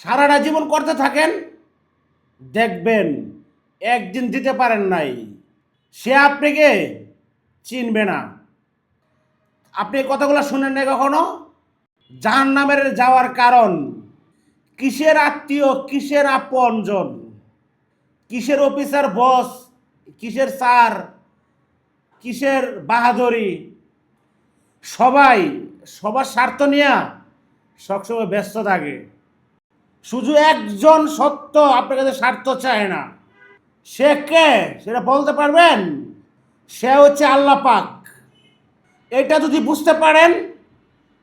সারাটা জীবন করতে থাকেন, দেখবেন একদিন দিতে পারেন নাই। সে আপনাকে চিনবে না। আপনি কথাগুলো শুনেন না কখনো? জাহান নামের যাওয়ার কারণ কিসের আত্মীয়, কিসের আপনজন, কিসের অফিসার বস, কিসের স্যার, কিসের বাহাদুরি? সবাই, সবার স্বার্থ নিয়ে সবসময় ব্যস্ত থাকে। শুধু একজন সত্য আপনার কাছে স্বার্থ চায় না। সে কে? সেটা বলতে পারবেন? সে হচ্ছে আল্লাহ পাক। এটা যদি বুঝতে পারেন,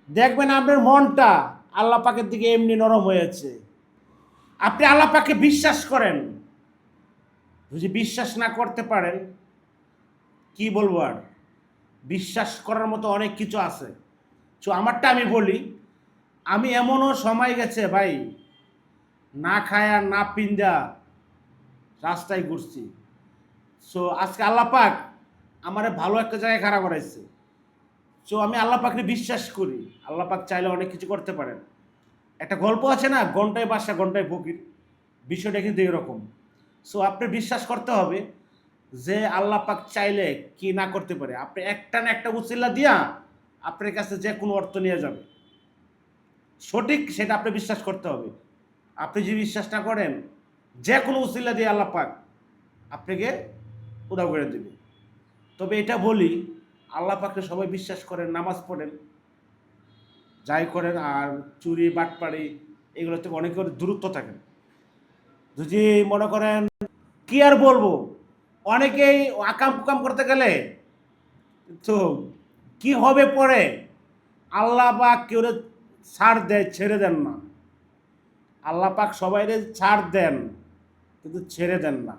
দেখবেন আপনার মনটা আল্লাহ পাকের দিকে এমনি নরম হয়েছে। আপনি আল্লাহ পাককে বিশ্বাস করেন। যদি বিশ্বাস না করতে পারেন, কি বলব আর? বিশ্বাস করার মতো অনেক কিছু আছে। তো আমারটা আমি বলি, আমি এমনও সময় গেছে, ভাই না খায়া না পিন্দা রাস্তায় ঘুরছি। সো আজকে আল্লাহ পাক আমারে ভালো একটা জায়গায় খাড়া করাইছে। সো আমি আল্লাহ পাককে বিশ্বাস করি। আল্লাহ পাক চাইলে অনেক কিছু করতে পারেন। একটা গল্প আছে না, ঘন্টায় বাসা, ঘন্টায় ফকির। বিষয়টা কিন্তু এরকম। সো আপনি বিশ্বাস করতে হবে যে আল্লাহ পাক চাইলে কি না করতে পারে। আপনি একটা না একটা উচিল্লা দিয়া আপনার কাছে যে কোনো অর্থ নিয়ে যাবে। সঠিক সেটা আপনি বিশ্বাস করতে হবে। আপনি যদি বিশ্বাস না করেন যে কোনো উচিল্লা দিয়ে আল্লাহ পাক আপনাকে উদাও করে দেবে। তবে এটা বলি, আল্লাহ পাককে সবাই বিশ্বাস করেন, নামাজ পড়েন, যাই করেন, আর চুরি, বাটপাড়ি এগুলো থেকে অনেক দূরত্ব থাকেন। যদি মনে করেন, কি আর বলব, অনেকেই আকাম কুকাম করতে গেলে, তো কি হবে পরে? আল্লাহ পাক কেউ ছাড় দেয়, ছেড়ে দেন না। আল্লাহ সবাই ছাড় দেন কিন্তু ছেড়ে দেন না।